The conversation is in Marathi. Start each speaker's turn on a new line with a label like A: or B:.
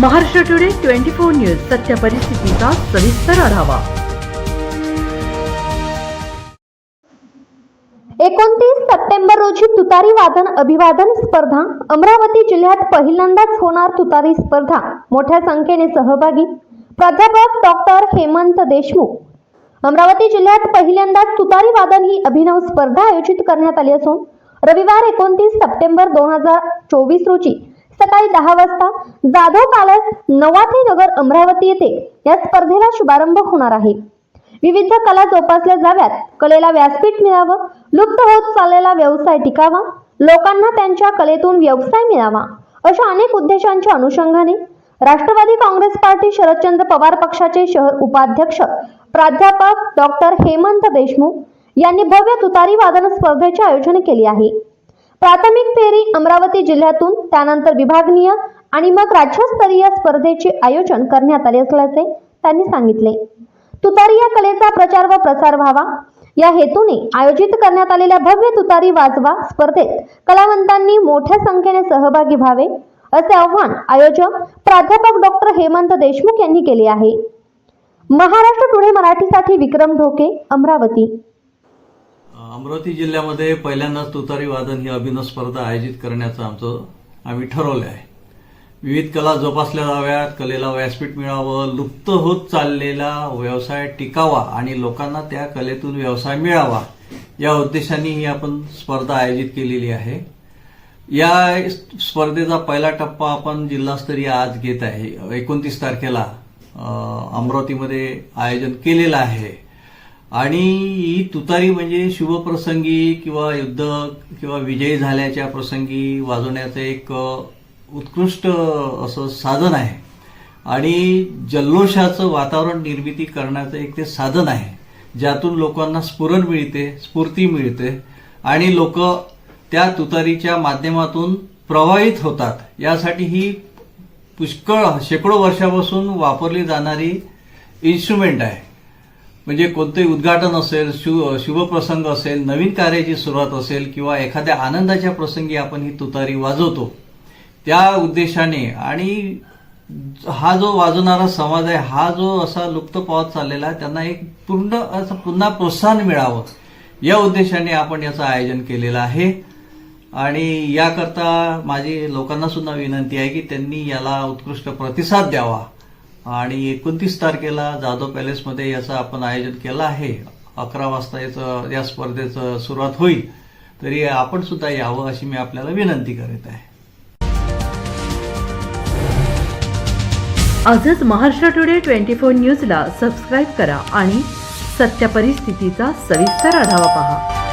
A: Maharashtra today twenty four news सत्य परिस्थितीचा सविस्तर आढावा.
B: एकोणतीस सप्टेंबर रोजी तुतारी वादन अभिवादन स्पर्धा अमरावती जिल्ह्यात पहिल्यांदाच होणार तुतारी स्पर्धा. मोठ्या संख्येने सहभागी. प्राध्यापक डॉक्टर हेमंत देशमुख. अमरावती जिल्ह्यात पहिल्यांदाच तुतारी वादन ही अभिनव स्पर्धा आयोजित करण्यात आली असून रविवार एकोणतीस सप्टेंबर दोन हजार चोवीस रोजी सकाळी दहा वाजता जाधव पॅलेस नवाथे नगर अमरावती येथे या स्पर्धेला शुभारंभ होणार आहे. विविध कला जोपासल्या जाव्यात. कलेला व्यासपीठ मिळावं लुप्त होत चाललेला व्यवसाय टिकावा लोकांना त्यांच्या कलेतून व्यवसाय मिळावा अशा अनेक उद्देशांच्या अनुषंगाने राष्ट्रवादी काँग्रेस पार्टी शरदचंद्र पवार पक्षाचे शहर उपाध्यक्ष प्राध्यापक डॉक्टर हेमंत देशमुख यांनी भव्य तुतारी वादन स्पर्धेचे आयोजन केले आहे. प्राथमिक फेरी अमरावती जिल्ह्यातून त्यानंतर विभागनीय आणि मग राज्यस्तरीय स्पर्धेचे आयोजन करण्यात आले असल्याचे त्यांनी सांगितले. तुतारी या कलेचा प्रचार व प्रसार व्हावा. या हेतूने आयोजित करण्यात आलेल्या भव्य तुतारी वाजवा स्पर्धेत कलावंतांनी मोठ्या संख्येने सहभागी व्हावे असे आव्हान आयोजक प्राध्यापक डॉक्टर हेमंत देशमुख यांनी केले आहे. महाराष्ट्र टुडे मराठीसाठी विक्रम ढोके अमरावती.
C: अमरावती जिल्ह्यामध्ये पहिल्यांदाच तुतारी वादन ही अभिनव स्पर्धा आयोजित करण्याचं आमचं आम्ही ठरवलं आहे. विविध कला जोपासल्या जाव्यात कलेला व्यासपीठ मिळावं लुप्त होत चाललेला व्यवसाय टिकावा आणि लोकांना त्या कलेतून व्यवसाय मिळावा या उद्देशाने ही आपण स्पर्धा आयोजित केलेली आहे. या स्पर्धेचा पहिला टप्पा आपण जिल्हास्तरीय आज घेत आहे. एकोणतीस तारखेला अमरावतीमध्ये आयोजन केलेलं आहे. आणि ही तुतारी म्हणजे शुभप्रसंगी किंवा युद्ध किंवा विजयी झाल्याच्या प्रसंगी वाजवण्याचं एक उत्कृष्ट असं साधन आहे. आणि जल्लोषाचं वातावरण निर्मिती करण्याचं एक ते साधन आहे. ज्यातून लोकांना स्फुरण मिळते स्फूर्ती मिळते आणि लोक त्या तुतारीच्या माध्यमातून प्रवाहित होतात. यासाठी ही पुष्कळ शेकडो वर्षापासून वापरली जाणारी इन्स्ट्रुमेंट आहे. म्हणजे कोणतंही उद्घाटन असेल शिव शुभप्रसंग असेल नवीन कार्याची सुरुवात असेल किंवा एखाद्या आनंदाच्या प्रसंगी आपण ही तुतारी वाजवतो त्या उद्देशाने आणि हा जो वाजवणारा समाज आहे हा जो असा लुप्त पावत चाललेला आहे त्यांना एक पूर्ण असं पुन्हा प्रोत्साहन मिळावं. या उद्देशाने आपण याचं आयोजन केलेलं आहे. आणि याकरता माझी लोकांना सुद्धा विनंती आहे की त्यांनी याला उत्कृष्ट प्रतिसाद द्यावा. आणि एकोणतीस तारखेला जाधव पॅलेसमध्ये याचं आपण आयोजन केलं आहे. अकरा वाजता याचं या स्पर्धेचं सुरुवात होईल. तरी आपण सुद्धा यावं अशी मी आपल्याला विनंती करीत आहे.
A: आजच महाराष्ट्र टुडे ट्वेंटी फोर न्यूजला सबस्क्राईब करा आणि सत्य परिस्थितीचा सविस्तर आढावा पहा.